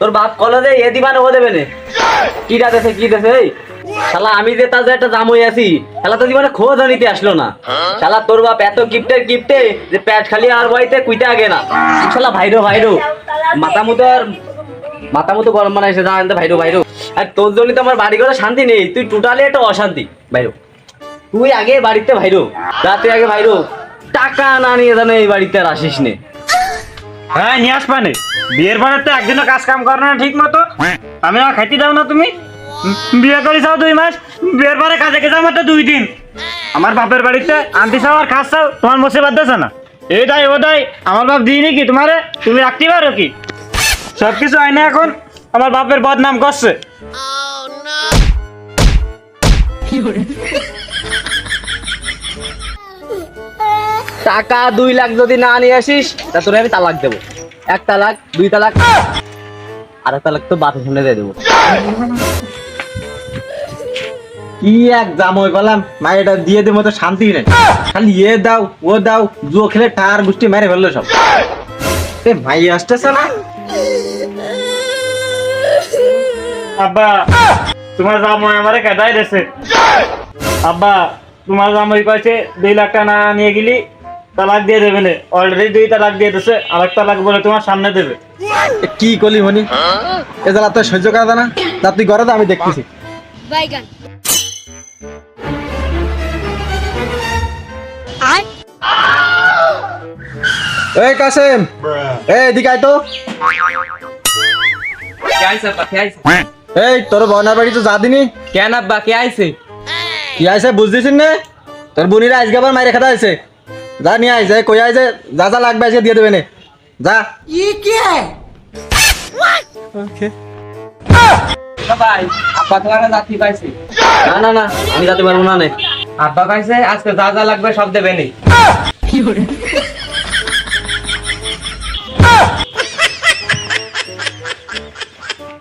তোর বাপ দেবে আমি যে একটা দাম হয়ে আছি তো জীবনে খোঁজ নিতে আসলো না। শালা, তোর বাপ এত গিফটের গিফটে যে প্যাট খালি আর বাড়িতে কুইতে আগে না। শালা ভাইরো ভাইরো। মাথা মতো আর মাথা মতো গরম বানাইছে তো ভাইরো ভাইরো। আর তোর জন্য তো আমার বাড়ি ঘরে শান্তি নেই, তুই টোটালি একটা অশান্তি, ভাইরো। তুই আগে বাড়িতে ভাইরো রাতে আগে ভাইরো টাকা না নিয়ে জানো এই বাড়িতে আর আসিস নে। হ্যাঁ নিয়ে আসবা নে। বিয়ের পরে তো একদিনও কাজ কাম করো না ঠিক মতো। আমি আর খাইতে দাও না তুমি। বিয়ে করি চাও দুই মাস। বিয়ের পরে কাজে গেছে আমার তো দুই দিন। আমার বাপের বাড়িতে আনতে চাও আর খাস চাও তোমার মসে বাদ না। এই দায় ও দায়। আমার বাপ দিই নাকি তোমারে? তুমি রাখতে পারো কি? সব কিছু না এখন আমার বাপের বদনাম করছে। টাকা দুই লাখ যদি না নিয়ে আসিস তা তোরে আমি তালাক দেবো। এক তালাক দুই তালাক। আর এক তালাক তো বাপের সামনে দিয়ে দেবো। কি এক জাম হয়ে পেলাম মায়েরটা দিয়ে দে মতো শান্তি নেই। খালি এ দাও ও দাও জুয়ো খেলে টার গুষ্টি মেরে ফেলল সব। এ মাই আসতেছে না? আব্বা তোমার জামাই আমারে কেদাই দেছে আব্বা তোমার জামাই কয়েছে দুই লাখ টাকা না নিয়ে গেলি তালাক দিয়ে দেবে না। অলরেডি দুই তালাক দিয়ে দিছে আর এক তালাক বলে তোমার সামনে দেবে। কি কলি মনি এ জ্বালা তো সহ্য করা যায় না। তা তুই ঘরে আমি দেখতেছি। বাইগান। আর এই কাসেম। এই এদিকে আয় তো। কে আইছে আব্বা কে আইছে? এই তোর বোনের বাড়ি তো যা দিনি। কেন আব্বা কে আইছে? কি আইছে বুঝতেছিস না? তোর বোনিরা আজকে আবার মাইরে খাতা আছে যা নিয়ে আইছে কই আইছে যা যা লাগবে আজকে দিয়ে দেবে নে যা ভাই আব্বা তোমার জাতি পাইছে। না না না আমি যাতে পারব না নে। আব্বা পাইছে আজকে যা যা লাগবে সব দেবে নি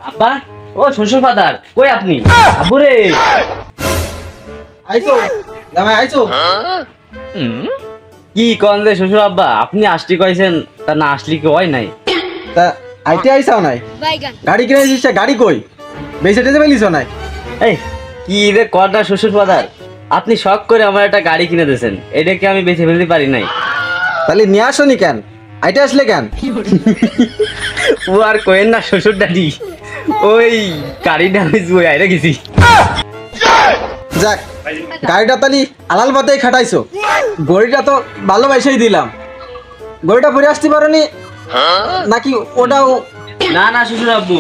আব্বা ও শ্বশুর ফাদার কই আপনি? আব্বু রে। আইছো? জামাই আইছো? কি কন রে শ্বশুর আব্বা? আপনি আসলি কইছেন তা না আসলি কি হয় নাই? তা আইতে আইসাও নাই? গাড়ি কিনে দিছিস গাড়ি কই? বেঁচে টেজে পেলিস নাই? এই কি রে কর্ণা শ্বশুর ফাদার? আপনি শখ করে আমার একটা গাড়ি কিনে দিয়েছেন এটাকে আমি বেছে ফেলতে পারি নাই? তাহলে নিয়ে আসনি কেন? আইতে আসলে কেন? ও আর কোয়েন না শ্বশুর ডাডি ওই গাড়িটা আমি জুয়ে আইরে গেছি যাক গাড়িটা তালি আলাল পাতেই খাটাইছো। গড়িটা তো ভালোবাসেই দিলাম। গড়িটা পরে আসতে পারোনি? নাকি ওটাও না না শ্বশুর আব্বু।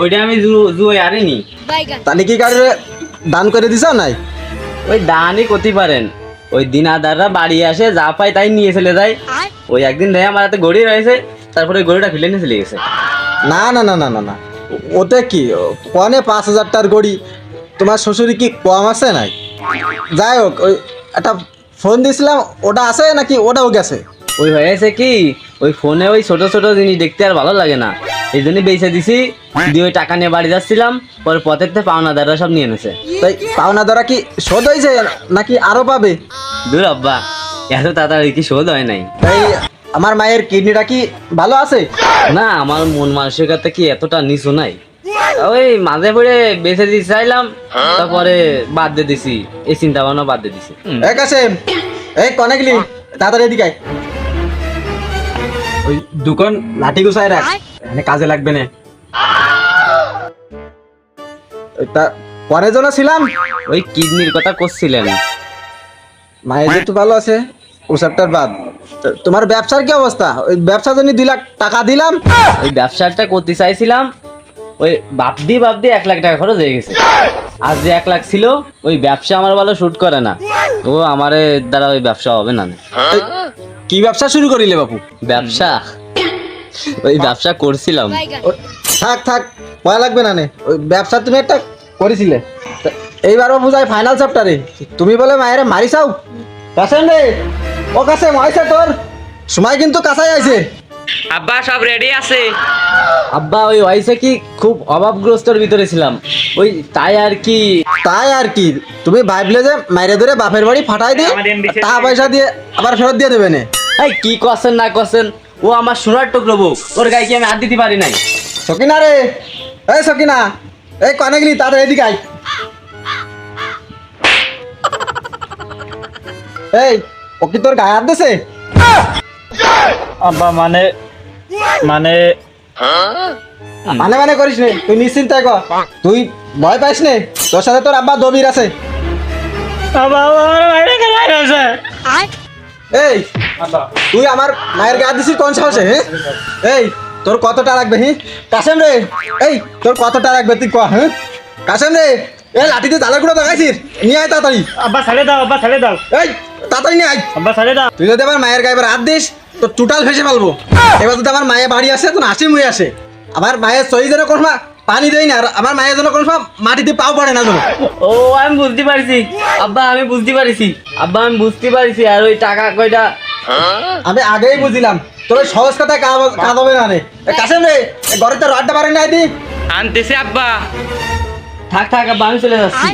ওইটা আমি জুয়ে আরিনি তাহলে কি গাড়ি দান করে দিছ নাই? ওই দানই করতে পারেন। ওই দিনাদাররা বাড়ি আসে যা পায় তাই নিয়ে চলে যায়। ওই একদিন দেয় আমার হাতে গড়ি রয়েছে তারপরে ওই গড়িটা ফেলে নিয়ে চলে গেছে। না না না না না না। ওতে কি? কনে পাঁচ হাজার টাকার গড়ি। তোমার শ্বশুরি কি কম আছে নাই? যাই হোক ওই একটা ফোন দিয়েছিলাম ওটা আছে নাকি ওটাও গেছে? ওই হয়ে হয়েছে কি? ওই ফোনে ওই ছোট ছোট জিনিস দেখতে আর ভালো লাগে না। এই জন্য বেঁচে দিছি দিয়ে ওই টাকা নিয়ে বাড়ি যাচ্ছিলাম পরে পথের থেকে পাওনাদাররা সব নিয়ে এনেছে। তাই পাওনা ধরা কি শোধ হয়েছে নাকি আরও পাবে? দূর আব্বা এত তাড়াতাড়ি কি শোধ হয় নাই? তাই আমার মায়ের কিডনিটা কি ভালো আছে? না আমার মন মানসিকতা কি এতটা নিচু নাই? ওই মাঝে পড়ে বেঁচে দিতে চাইলাম তারপরে বাদ দিয়ে দিছি। এই চিন্তা ভাবনা বাদ দিয়ে দিছি। এক আছে এই কনে গেলি? তাড়াতাড়ি এদিকে আয়। ওই দোকান লাঠি গুছাই রাখ। এখানে কাজে লাগবে না। ওই তা পরে জন ছিলাম? ওই কিডনির কথা করছিলেন। মায়ের যেহেতু ভালো আছে ওসবটার বাদ। তো তোমার ব্যবসার কি অবস্থা? ওই ব্যবসার জন্য দুই লাখ টাকা দিলাম। ওই ব্যবসাটা করতে চাইছিলাম ওই বাপদি দিয়ে এক লাখ টাকা খরচ হয়ে গেছে। আর যে এক লাখ ছিল ওই ব্যবসা আমার ভালো শুট করে না। ও আমার দ্বারা ওই ব্যবসা হবে না। কি ব্যবসা শুরু করিলে বাপু? ব্যবসা? ওই ব্যবসা করছিলাম। থাক থাক ভয় লাগবে না নে। ওই ব্যবসা তুমি একটা করেছিলে। এইবার বাবু যাই ফাইনাল চ্যাপ্টারে তুমি বলে মায়ের মারিছাও। কাছেন রে। ও কাছে মাইছে তোর। সময় কিন্তু কাছাই আইছে। আব্বা সব রেডি আছে? আব্বা ওই ওয়াইসে কি খুব অভাবগ্রস্তর ভিতরে ছিলাম। ওই তাই আর কি। তাই আর কি? তুমি ভাবলে যে মাইরে ধরে বাপের বাড়ি ফাটাই দিয়ে টাকা পয়সা দিয়ে আবার ফেরত দিয়ে দেবে না। এই কি করছেন না করছেন? ও আমার সোনার টুকরো বউ। ওর গায়ে কি আমি হাত দিতে পারি নাই? সকিনা রে। এই সকিনা এই কনে গেলি তাড়াতাড়ি এদিকে আয়। এই ও কি তোর গায়ে হাত দিছে? আব্বা মানে মানে মানে মানে করিস নে তুই নিশ্চিন্তায় কর তুই ভয় পাইস নে তোর সাথে তোর আব্বা দবির আছে। এই তুই আমার মায়ের হাত দিছিস কোন সাহসে হ্যাঁ? এই তোর কতটা লাগবে হি কাসেম রে এই তোর কতটা লাগবে তুই কহ হ্যাঁ? কাসেম রে এই লাঠিতে জালের গুঁড়ো দেখাইছিস নিয়ে আয় তাড়াতাড়ি। আব্বা ছেড়ে দাও আব্বা ছেড়ে দাও। এই তাড়াতাড়ি নিয়ে আয়। আব্বা ছেড়ে দাও। তুই যদি আমার মায়ের গায়ে এবার হাত দিস তো টোটাল ভেসে ফেলব। এবার যদি আমার মায়ের বাড়ি আসে তো হাসি মুই আসে। আমার মায়ের সহি যেন কোনো পানি দেয় না আর আমার মায়ের জন্য কোনো মাটিতে পাও পড়ে না যেন। ও আমি বুঝতে পারছি। আব্বা আমি বুঝতে পারছি। আব্বা আমি বুঝতে পারছি। আর ওই টাকা কয়টা? আমি আগেই বুঝিলাম। তোর সহজ কথায় কাঁদবে না রে। এ কাসেম রে এ ঘরে তো রডটা পারেন নাই দি। আনতেছি আব্বা। থাক থাক আব্বা আমি চলে যাচ্ছি।